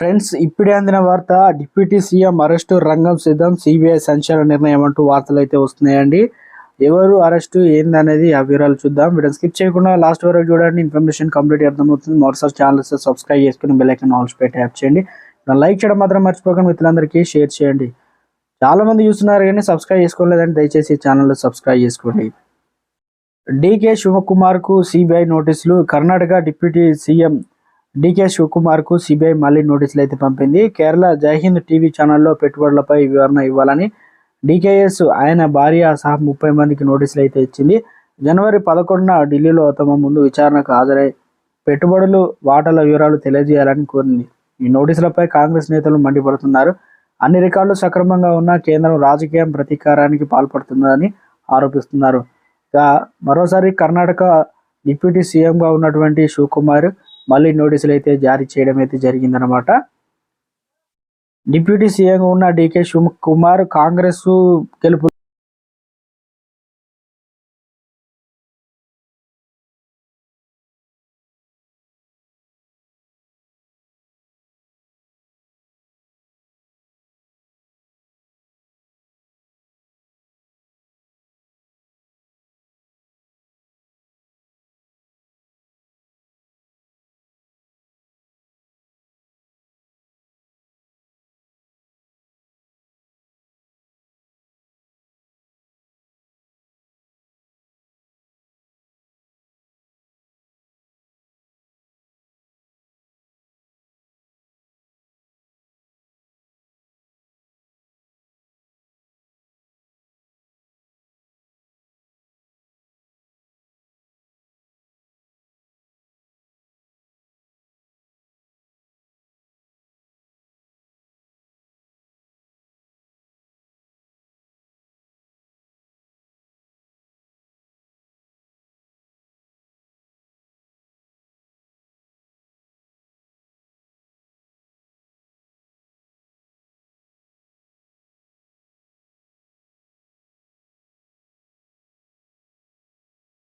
Friends ఇప్పుడే అందిన వార్త డిప్యూటీ సీఎం అరెస్టు రంగం సిద్ధం సిబిఐ సంచలన నిర్ణయం అంటూ వార్తలు అయితే వస్తున్నాయండి. ఎవరు అరెస్టు ఏందనేది ఆ వివరాలు చూద్దాం. వీడియో స్కిప్ చేయకుండా లాస్ట్ వరకు చూడండి. ఇన్ఫర్మేషన్ కంప్లీట్ అర్థమవుతుంది. మరోసారి ఛానల్ సబ్స్క్రైబ్ చేసుకుని బెల్లైకన్ ఐకన్ ఆల్స్ పెట్టి యాప్ చేయండి. లైక్ చేయడం మాత్రం మర్చిపోకండి. మిత్రులందరికీ షేర్ చేయండి. చాలామంది చూస్తున్నారు కానీ సబ్స్క్రైబ్ చేసుకోలేదంటే దయచేసి ఛానల్ సబ్స్క్రైబ్ చేసుకోండి. డికే శివకుమార్కు సిబిఐ నోటీసులు. Karnataka deputy CM D K శివకుమార్కు CBI మళ్ళీ నోటీసులు అయితే పంపింది. కేరళ జైహింద్ టీవీ ఛానల్లో పెట్టుబడులపై వివరణ ఇవ్వాలని డికేఎస్ ఆయన భార్య సహా ముప్పై మందికి నోటీసులు అయితే ఇచ్చింది. జనవరి పదకొండున ఢిల్లీలో తమ ముందు విచారణకు హాజరై పెట్టుబడులు వాటాల వివరాలు తెలియజేయాలని కోరింది. ఈ నోటీసులపై కాంగ్రెస్ నేతలు మండిపడుతున్నారు. అన్ని రికార్డులు సక్రమంగా ఉన్న కేంద్రం రాజకీయం ప్రతీకారానికి పాల్పడుతుందని ఆరోపిస్తున్నారు. ఇక మరోసారి కర్ణాటక డిప్యూటీ సీఎంగా ఉన్నటువంటి శివకుమార్ మళ్ళీ నోటీసులు అయితే జారీ చేయడం అయితే జరిగిందనమాట డిప్యూటీ సీఎంగా ఉన్న డికే శివకుమార్ కాంగ్రెస్ గెలుపు